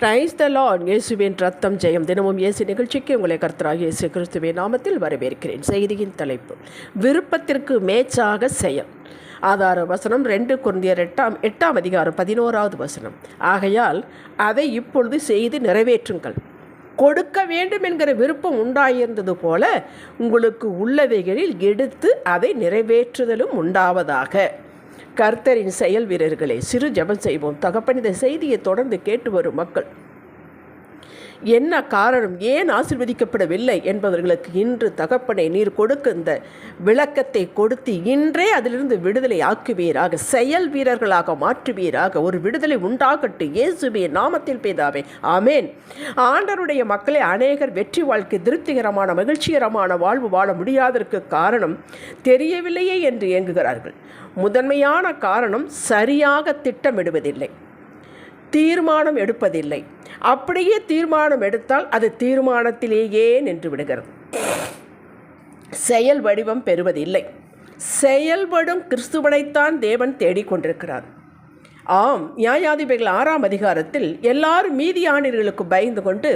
Praise the Lord இயேசுவின் ரத்தம் ஜெயம். தினமும் இயேசு நிகழ்ச்சிக்கு உங்களை கர்த்தராக இயேசு கிறிஸ்துவின் நாமத்தில் வரவேற்கிறேன். செய்தியின் தலைப்பு விருப்பத்திற்கு மேச்சாக செயல். ஆதார வசனம் ரெண்டு குருந்தியர் எட்டாம் எட்டாம் அதிகாரம் பதினோராவது வசனம். ஆகையால் அதை இப்பொழுது செய்து நிறைவேற்றுங்கள். கொடுக்க வேண்டும் என்கிற விருப்பம் உண்டாயிருந்தது போல உங்களுக்கு உள்ளவைகளில் எடுத்து அதை நிறைவேற்றுதலும் உண்டாவதாக. கர்த்தரின் செயல் வீரர்களே சிறு ஜெபம் செய்வோம். தகப்பன் இந்த செய்தியை தொடர்ந்து கேட்டு வரும் மக்கள். என்ன காரணம்? ஏன் ஆசிர்வதிக்கப்படவில்லை என்பவர்களுக்கு இன்று தகப்பனை நீர் கொடுக்க இந்த விளக்கத்தை கொடுத்து இன்றே அதிலிருந்து விடுதலை ஆக்குவீராக செயல் வீரர்களாக மாற்றுவீராக ஒரு விடுதலை உண்டாகட்டும். இயேசுவே நாமத்தில் பேதாவே ஆமேன். ஆண்டருடைய மக்களை அநேகர் வெற்றி வாழ்க்கை திருப்திகரமான மகிழ்ச்சிகரமான வாழ்வு வாழ முடியாததற்கு காரணம் தெரியவில்லையே என்று இயங்குகிறார்கள் முதன்மையான காரணம் சரியாக திட்டமிடுவதில்லை. தீர்மானம் எடுப்பதில்லை. அப்படியே தீர்மானம் எடுத்தால் அது தீர்மானத்திலேயே நின்று விடுகிறது. செயல் வடிவம் பெறுவதில்லை. செயல்படும் கிறிஸ்துவனைத்தான் தேவன் தேடிக்கொண்டிருக்கிறார் ஆம் நியாயாதிபதிகள் ஆறாம் அதிகாரத்தில் எல்லாரும் மீதியானியர்களுக்கு பயந்து கொண்டு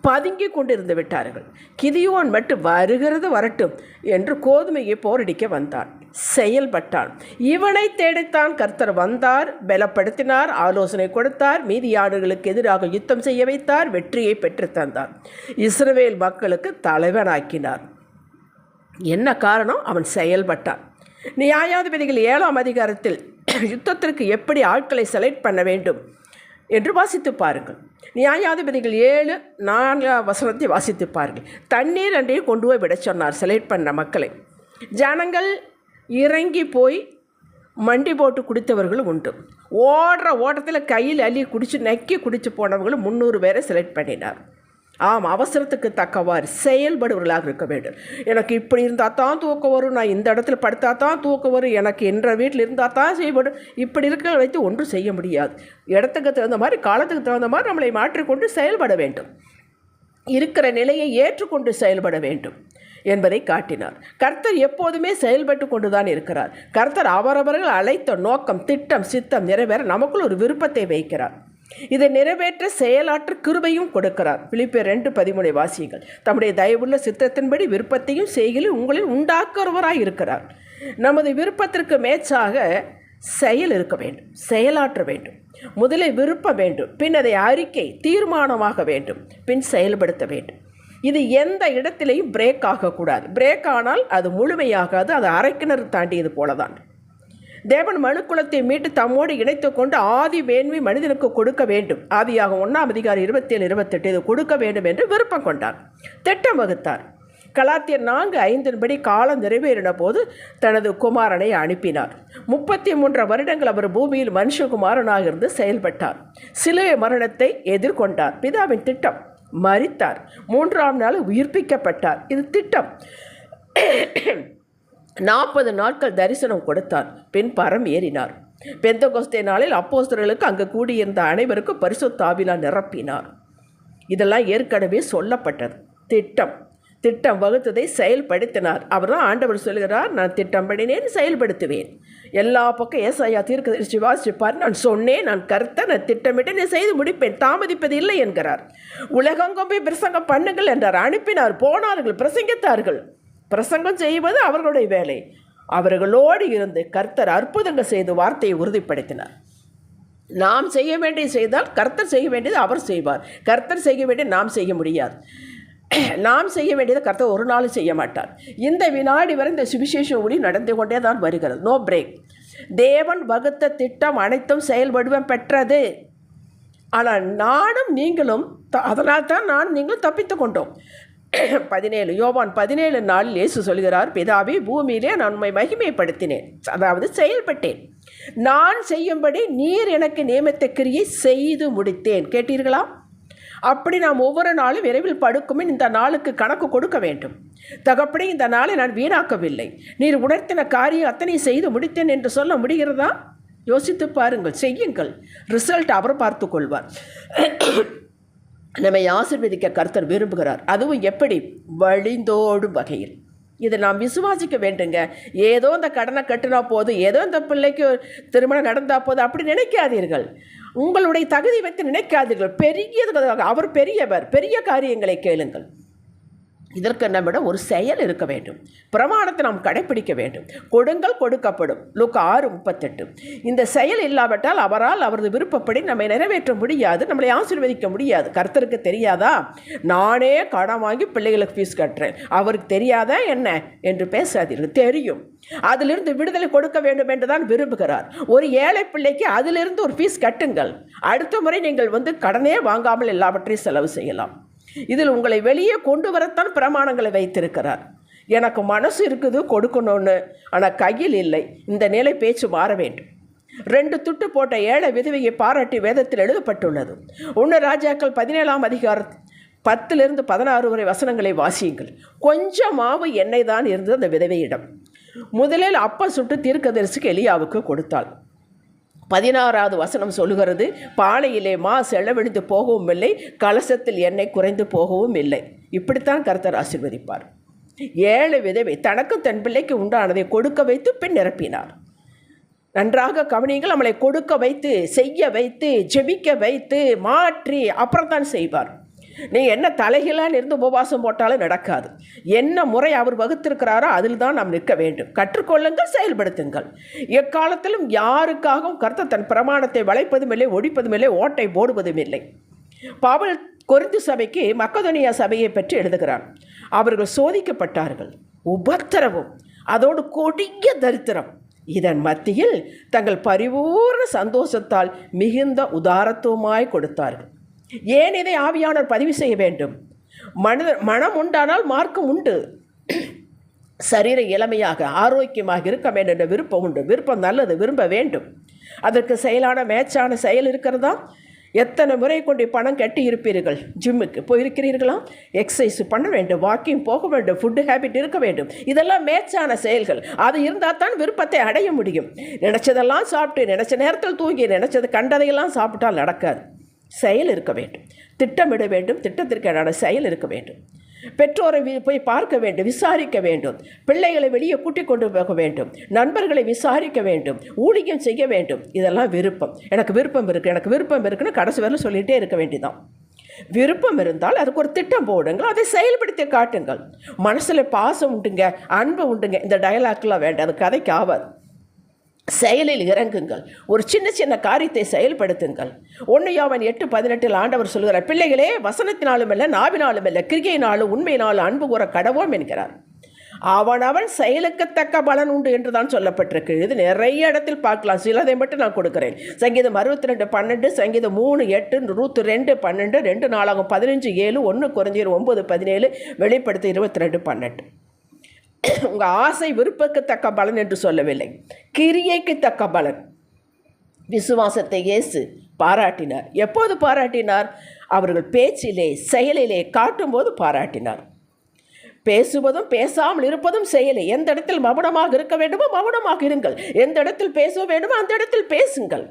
பதுங்கி கொண்டிருந்து விட்டார்கள். கிதியோன் மட்டும் வருகிறது வரட்டும் என்று கோதுமையை போரடிக்க வந்தான். செயல்பட்டான். இவனை தேடித்தான் கர்த்தர் வந்தார் பலப்படுத்தினார் ஆலோசனை கொடுத்தார் மீதியாடுகளுக்கு எதிராக யுத்தம் செய்ய வைத்தார் வெற்றியை பெற்று தந்தார். இஸ்ரவேல் மக்களுக்கு தலைவனாக்கினார். என்ன காரணம்? அவன் செயல்பட்டான். நியாயாதிபதிகள் ஏழாம் அதிகாரத்தில் யுத்தத்திற்கு எப்படி ஆட்களை செலக்ட் பண்ண வேண்டும் என்று வாசித்து பாருங்கள். நியாயாதிபதிகள் ஏழு நான்கு வசனத்தை வாசித்து பாருங்கள். தண்ணீர் அன்றையும் கொண்டு போய் விட சொன்னார் செலக்ட் பண்ண மக்களை. ஜனங்கள் இறங்கி போய் மண்டி போட்டு குடித்தவர்களும் உண்டு. ஓடுற ஓட்டத்தில் கையில் அள்ளி குடித்து நக்கி குடித்து போனவர்களும் முந்நூறு பேரை செலக்ட் பண்ணினார். ஆம் அவசரத்துக்கு தக்கவாறு செயல்படுவர்களாக இருக்க வேண்டும். எனக்கு இப்படி இருந்தால் தான் தூக்கம் வரும். நான் இந்த இடத்துல படுத்தா தான் தூக்கம் வரும். எனக்கு என்ற வீட்டில் இருந்தால் தான் செய்யப்படும். இப்படி இருக்கிற வைத்து ஒன்றும் செய்ய முடியாது. இடத்துக்கு தகுந்த மாதிரி காலத்துக்கு தகுந்த மாதிரி நம்மளை மாற்றிக்கொண்டு செயல்பட வேண்டும். இருக்கிற நிலையை ஏற்றுக்கொண்டு செயல்பட வேண்டும். என்பதை காட்டினார். கர்த்தர் எப்போதுமே செயல்பட்டு கொண்டுதான் இருக்கிறார். கர்த்தர் அவரவர்கள் அழைத்த நோக்கம் திட்டம் சித்தம் நிறைவேற நமக்குள் ஒரு விருப்பத்தை வைக்கிறார். இதை நிறைவேற்ற செயலாற்ற கிருபையும் கொடுக்கிறார். பிலிப்பியர் ரெண்டு பதிமூணை வாசியுங்கள். தம்முடைய தயவுள்ள சித்தத்தின்படி விருப்பத்தையும் செய்கையில் உங்களில் உண்டாக்குறவராய் இருக்கிறார். நமது விருப்பத்திற்கு மேச்சாக செயல் இருக்க வேண்டும் செயலாற்ற வேண்டும். முதலில் விருப்பம் வேண்டும் பின் அதை அறிக்கை தீர்மானமாக வேண்டும் பின் செயல்படுத்த வேண்டும். இது எந்த இடத்திலையும் பிரேக் ஆகக்கூடாது. பிரேக் ஆனால் அது முழுமையாகாது. அது அரைக்கிணறு தாண்டியது போலதான். தேவன் மனுக்குலத்தை மீட்டு தம்மோடு இணைத்து கொண்டு ஆதி வேண்மை மனிதனுக்கு கொடுக்க வேண்டும். ஆதியாக ஒன்றாம் அதிகாரி இருபத்தேழு இருபத்தெட்டு இது கொடுக்க வேண்டும் என்று விருப்பம் கொண்டார். திட்டம் வகுத்தார். கலாத்தியர் நான்கு ஐந்தின்படி காலம் நிறைவேறின போது தனது குமாரனை அனுப்பினார். முப்பத்தி மூன்று வருடங்கள் அவர் பூமியில் மனுஷகுமாரனாக இருந்து செயல்பட்டார். சிலுவை மரணத்தை எதிர்கொண்டார். பிதாவின் திட்டம். மறித்தார் மூன்றாம் நாள் உயிர்ப்பிக்கப்பட்டார். இது திட்டம். நாற்பது நாட்கள் தரிசனம் கொடுத்தார். பின் பரம் ஏறினார். பெந்த கொஸ்தே நாளில் அப்போஸ்தர்களுக்கு அங்கு கூடியிருந்த அனைவருக்கும் பரிசுத்தாவிலா நிரப்பினார். இதெல்லாம் ஏற்கனவே சொல்லப்பட்டது. திட்டம். திட்டம் வகுத்ததை செயல்படுத்தினார். அவர் தான் ஆண்டவர் சொல்கிறார் நான் திட்டம் பண்ணினேன் செயல்படுத்துவேன். எல்லா பக்கம் ஏசாயா தீர்க்க வாசிப்பார் நான் சொன்னேன் நான் கருத்தை நான் திட்டமிட்டு நான் செய்து முடிப்பேன் தாமதிப்பது இல்லை என்கிறார். உலகங்கும் போய் பிரசங்கம் பண்ணுங்கள் என்றார். அனுப்பினார் போனார்கள் பிரசங்கித்தார்கள். பிரசங்கம் செய்வது அவர்களுடைய வேலை. அவர்களோடு இருந்து கர்த்தர் அற்புதங்கள் செய்து வார்த்தையை உறுதிப்படுத்தினார். நாம் செய்ய வேண்டியது செய்தால் கர்த்தர் செய்ய வேண்டியது அவர் செய்வார். கர்த்தர் செய்ய வேண்டியது நாம் செய்ய முடியாது. நாம் செய்ய வேண்டியதை கர்த்தர் ஒரு நாளும் செய்ய மாட்டார். இந்த வினாடி வரை இந்த சுவிசேஷ ஒளி நடந்து கொண்டே தான் வருகிறது. நோ பிரேக் தேவன் வகுத்த திட்டம் அனைத்தும் செயல்படுவம் பெற்றது. ஆனால் நானும் நீங்களும் த அதனால் தான் நான் நீங்களும் தப்பித்து கொண்டோம். பதினேழு யோவான் பதினேழு நாளில் இயேசு சொல்கிறார் பிதாவே பூமியிலே நான் உண்மை மகிமைப்படுத்தினேன். அதாவது செயல்பட்டேன். நான் செய்யும்படி நீர் எனக்கு நியமித்த கிரியை செய்து முடித்தேன். கேட்டீர்களா? அப்படி நாம் ஒவ்வொரு நாளும் விரைவில் படுக்குமே இந்த நாளுக்கு கணக்கு கொடுக்க வேண்டும். தகப்படி இந்த நாளை நான் வீணாக்கவில்லை. நீர் உணர்த்தின காரியம் அத்தனை செய்து முடித்தேன் என்று சொல்ல முடிகிறதா? யோசித்து பாருங்கள் செய்யுங்கள். ரிசல்ட் அவர் பார்த்து கொள்வார். நம்மை ஆசிர்வதிக்க கர்த்தர் விரும்புகிறார். அதுவும் எப்படி? வழிந்தோடும் வகையில். இதை நாம் விசுவாசிக்க வேண்டுங்க. ஏதோ இந்த கடனை கட்டினா போதும் ஏதோ இந்த பிள்ளைக்கு திருமணம் நடந்தால் போதும் அப்படி நினைக்காதீர்கள். உங்களுடைய தகுதி வைத்து நினைக்காதீர்கள். பெரியது அவர் பெரியவர். பெரிய காரியங்களை கேளுங்கள். இதற்கு நம்மிடம் ஒரு செயல் இருக்க வேண்டும். பிரமாணத்தை நாம் கடைப்பிடிக்க வேண்டும். கொடுங்கள் கொடுக்கப்படும். லுக் ஆறு முப்பத்தெட்டு. இந்த செயல் இல்லாவிட்டால் அவரால் அவரது விருப்பப்படி நம்மை நிறைவேற்ற முடியாது நம்மளை ஆசீர்வதிக்க முடியாது. கர்த்தருக்கு தெரியாதா? நானே கடன் வாங்கி பிள்ளைகளுக்கு ஃபீஸ் கட்டுறேன். அவருக்கு தெரியாதா என்ன? என்று பேசாதீர்கள். தெரியும். அதிலிருந்து விடுதலை கொடுக்க வேண்டும் என்று தான் விரும்புகிறார். ஒரு ஏழை பிள்ளைக்கு அதிலிருந்து ஒரு ஃபீஸ் கட்டுங்கள். அடுத்த முறை நீங்கள் வந்து கடனே வாங்காமல் எல்லாவற்றையும் செலவு செய்யலாம். இதில் உங்களை வெளியே கொண்டு வரத்தான் பிரமாணங்களை வைத்திருக்கிறார். எனக்கு மனசு இருக்குது கொடுக்கணும்னு. ஆனால் கையில் இல்லை. இந்த நிலை பேச்சு மாற வேண்டும். ரெண்டு துட்டு போட்ட ஏழை விதவையை பாராட்டி வேதத்தில் எழுதப்பட்டுள்ளது. ஒன்று ராஜாக்கள் பதினேழாம் அதிகாரம் பத்திலிருந்து பதினாறு வரை வசனங்களை வாசியுங்கள். கொஞ்சமாவு எண்ணெய் தான் இருந்தது அந்த விதவையிடம். முதலில் அப்பா சுட்டு தீர்க்கதரிசிக்கு எலியாவுக்கு கொடுத்தாள். பதினாறாவது வசனம் சொல்லுகிறது பானையிலே மா செலவழிந்து போகவும் இல்லை கலசத்தில் எண்ணெய் குறைந்து போகவும் இல்லை இப்படித்தான் கர்த்தர் ஆசிர்வதிப்பார். ஏழு விதவை தனக்கும் தன் பிள்ளைக்கு உண்டானதை கொடுக்க வைத்து பின் நிரப்பினார். நன்றாக கவனிங்கள் நம்மளை கொடுக்க வைத்து செய்ய வைத்து ஜெபிக்க வைத்து மாற்றி அப்புறம் தான் செய்வார். நீங்கள் என்ன தலைகளாக இருந்து உபவாசம் போட்டாலும் நடக்காது. என்ன முறை அவர் வகுத்திருக்கிறாரோ அதில் தான் நாம் நிற்க வேண்டும். கற்றுக்கொள்ளுங்கள் செயல்படுத்துங்கள். எக்காலத்திலும் யாருக்காகவும் கருத்த தன் பிரமாணத்தை வளைப்பதும் இல்லை ஒடிப்பதும் இல்லை ஓட்டை போடுவதும் இல்லை. பாவல் கொரிந்து சபைக்கு மக்கதோனியா சபையை பற்றி எழுதுகிறான். அவர்கள் சோதிக்கப்பட்டார்கள். உபத்திரவும் அதோடு கொடிய தரித்திரம். இதன் மத்தியில் தங்கள் பரிபூர்ண சந்தோஷத்தால் மிகுந்த உதாரத்துவமாய் கொடுத்தார்கள். ஏன் இதை ஆவியானவர் பதிவு செய்ய வேண்டும்? மனித மனம் உண்டானால் மார்க்கம் உண்டு. சரீர இளமையாக ஆரோக்கியமாக இருக்க வேண்டும் என்ற விருப்பம் உண்டு. விருப்பம் நல்லது விரும்ப வேண்டும். அதற்கு செயலான மேட்சான செயல் இருக்கிறதா? எத்தனை முறை கொண்டு பணம் கட்டி இருப்பீர்கள்? ஜிம்முக்கு போயிருக்கிறீர்களா? எக்ஸசைஸ் பண்ண வேண்டும் வாக்கிங் போக வேண்டும் ஃபுட்டு ஹேபிட் இருக்க வேண்டும். இதெல்லாம் மேட்சான செயல்கள். அது இருந்தால் தான் விருப்பத்தை அடைய முடியும். நினச்சதெல்லாம் சாப்பிட்டு நினச்ச நேரத்தில் தூங்கி நினச்சது கண்டதையெல்லாம் சாப்பிட்டால் நடக்காது. செயல் இருக்க வேண்டும். திட்டமிட வேண்டும். திட்டத்திற்கான செயல் இருக்க வேண்டும். பெற்றோரை போய் பார்க்க வேண்டும். விசாரிக்க வேண்டும். பிள்ளைகளை வெளியே கூட்டிக் கொண்டு போக வேண்டும். நண்பர்களை விசாரிக்க வேண்டும். ஊழியம் செய்ய வேண்டும். இதெல்லாம் விருப்பம். எனக்கு விருப்பம் இருக்குது எனக்கு விருப்பம் இருக்குன்னு கடைசி வரல சொல்லிகிட்டே இருக்க வேண்டியதான் விருப்பம் இருந்தால் அதுக்கு ஒரு திட்டம் போடுங்கள். அதை செயல்படுத்தி காட்டுங்கள். மனசில் பாசம் உண்டுங்க. அன்பு உண்டுங்க. இந்த டயலாக்லாம் வேண்டாம். அது கதைக்கு ஆகாது செயலில் இறங்குங்கள். ஒரு சின்ன சின்ன காரியத்தை செயல்படுத்துங்கள். ஒன்று யாவன் எட்டு பதினெட்டில் ஆண்டவர் சொல்கிறார் பிள்ளைகளே வசனத்தினாலும் இல்லை நாவினாலும் இல்லை கிரிகையினாலும் உண்மையினாலும் அன்பு கூற கடவோம் என்கிறார். அவனவன் செயலுக்கு தக்க பலன் உண்டு என்று தான் சொல்லப்பட்டிருக்கு. இது நிறைய இடத்தில் பார்க்கலாம். சிலதை மட்டும் நான் கொடுக்குறேன். சங்கீதம் அறுபத்தி ரெண்டு பன்னெண்டு சங்கீதம் மூணு எட்டு நூற்று ரெண்டு பன்னெண்டு ரெண்டு நாளாகும் பதினஞ்சு ஏழு ஒன்று குறைஞ்சீர் ஒம்பது பதினேழு வெளிப்படுத்தி இருபத்தி ரெண்டு பன்னெண்டு. உங்கள் ஆசை விருப்பக்கு தக்க பலன் என்று சொல்லவில்லை. கிரியைக்கு தக்க பலன். விசுவாசத்தை இயேசு பாராட்டினார். எப்போது பாராட்டினார்? அவர்கள் பேச்சிலே செயலிலே காட்டும்போது பாராட்டினார். பேசுவதும் பேசாமல் இருப்பதும் செயலை. எந்த இடத்தில் மௌனமாக இருக்க வேண்டுமோ மௌனமாக இருங்கள். எந்த இடத்தில் பேச வேண்டுமோ அந்த இடத்தில் பேசுங்கள்.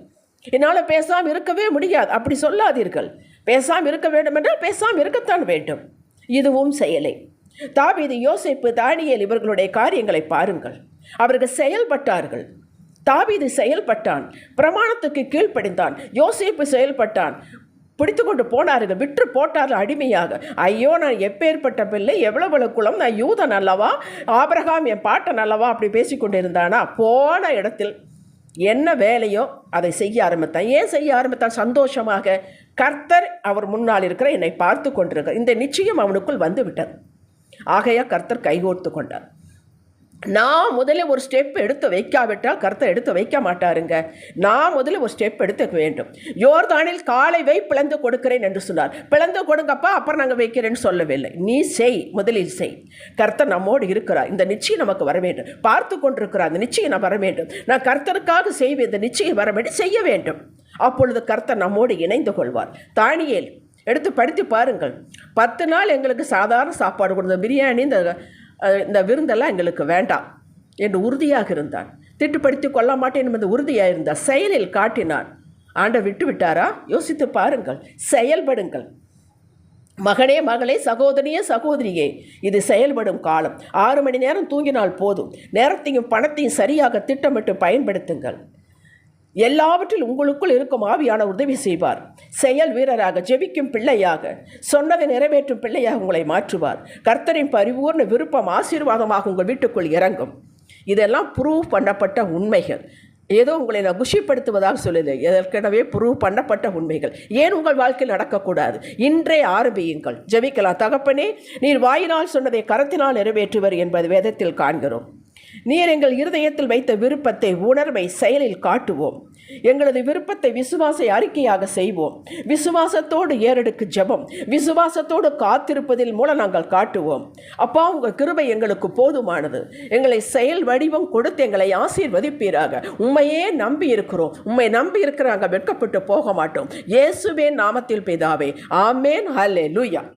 என்னால் பேசாமல் இருக்கவே முடியாது. அப்படி சொல்லாதீர்கள். பேசாமல் இருக்க வேண்டும் என்றால் பேசாமல் இருக்கத்தான் வேண்டும். இதுவும் செயலை. தாவீது யோசிப்பு தானியல் இவர்களுடைய காரியங்களை பாருங்கள். அவர்கள் செயல்பட்டார்கள். தாவீது செயல்பட்டான். பிரமாணத்துக்கு கீழ்ப்படிந்தான். யோசிப்பு செயல்பட்டான். பிடித்து கொண்டு போனார்கள். விற்று போட்டார்கள் அடிமையாக. ஐயோ நான் எப்பேற்பட்ட பிள்ளை? எவ்வளவு குலம்? நான் யூதன் அல்லவா? ஆபரகாம் என் பாட்டன் அல்லவா? அப்படி பேசிக்கொண்டு இருந்தானா போன இடத்தில் என்ன வேலையோ அதை செய்ய ஆரம்பித்தான். ஏன் செய்ய ஆரம்பித்தான்? சந்தோஷமாக. கர்த்தர் அவர் முன்னால் இருக்கிற என்னை பார்த்து கொண்டிருக்கிறார். இந்த நிச்சயம் அவனுக்குள் வந்துவிட்டது. ஆகையா கர்த்தர் கைகோர்த்து கொண்டார். நான் முதல்ல ஒரு ஸ்டெப் எடுத்து வைக்காவிட்டால் கர்த்தர் எடுத்து வைக்க மாட்டாருங்க. நான் முதல்ல ஒரு ஸ்டெப் எடுத்துக்க வேண்டும். யோர்தானில் காலை வை பிளந்து கொடுக்கிறேன் என்று சொன்னார். பிளந்து கொடுங்கப்பா அப்புறம் நாங்கள் வைக்கிறேன்னு சொல்லவில்லை. நீ செய் முதலில் செய். கர்த்தர் நம்மோடு இருக்கிறார். இந்த நிச்சயம் நமக்கு வர வேண்டும். பார்த்து கொண்டிருக்கிறார். அந்த நிச்சயம் நான் வர வேண்டும். நான் கர்த்தருக்காக செய்வேன். இந்த நிச்சயம் வர வேண்டும். செய்ய வேண்டும். அப்பொழுது கர்த்தர் நம்மோடு இணைந்து கொள்வார். தானியேல் எடுத்து படித்து பாருங்கள். பத்து நாள் எங்களுக்கு சாதாரண சாப்பாடு கொடுத்த பிரியாணி இந்த இந்த விருந்தெல்லாம் எங்களுக்கு வேண்டாம் என்று உறுதியாக இருந்தான். திட்டுப்படுத்தி கொள்ள மாட்டேன் என்பது உறுதியாக இருந்தார் செயலில் காட்டினான். ஆண்டை விட்டு விட்டாரா? யோசித்து பாருங்கள். செயல்படுங்கள். மகனே மகளே சகோதரியே சகோதரியே இது செயல்படும் காலம். ஆறு மணி நேரம் தூங்கினால் போதும். நேரத்தையும் பணத்தையும் சரியாக திட்டமிட்டு பயன்படுத்துங்கள். எல்லாவற்றில் உங்களுக்குள் இருக்கும் ஆவியான உதவி செய்வார். செயல் வீரராக ஜெபிக்கும் பிள்ளையாக சொன்னதை நிறைவேற்றும் பிள்ளையாக உங்களை மாற்றுவார். கர்த்தரின் பரிபூர்ண விருப்பம் ஆசீர்வாதமாக உங்கள் வீட்டுக்குள் இறங்கும். இதெல்லாம் ப்ரூவ் பண்ணப்பட்ட உண்மைகள். ஏதோ உங்களை நான் குஷிப்படுத்துவதாக சொல்லலை ஏற்கனவே ப்ரூவ் பண்ணப்பட்ட உண்மைகள். ஏன் உங்கள் வாழ்க்கையில் நடக்கக்கூடாது? இன்றே ஆரம்பியுங்கள். ஜெபிக்கலாம். தகப்பனே நீர் வாயினால் சொன்னதை கரத்தினால் நிறைவேற்றுவர் என்பது வேதத்தில் காண்கிறோம். நீர் எங்கள் இருதயத்தில் வைத்த விருப்பத்தை உணர்வை செயலில் காட்டுவோம். எங்களது விருப்பத்தை விசுவாச அறிக்கையாக செய்வோம். விசுவாசத்தோடு ஏறெடுக்கு ஜெபம் விசுவாசத்தோடு காத்திருப்பதில் மூலம் நாங்கள் காட்டுவோம். அப்பா உங்கள் கிருபை எங்களுக்கு போதுமானது. எங்களை செயல் வடிவம் கொடுத்து எங்களை ஆசீர்வதிப்பீராக. உண்மையே நம்பி இருக்கிறோம். உண்மை நம்பி இருக்கிறாங்க வெட்கப்பட்டு போக மாட்டோம். இயேசுவே நாமத்தில் பிதாவே. ஆமேன். ஹலே லூயா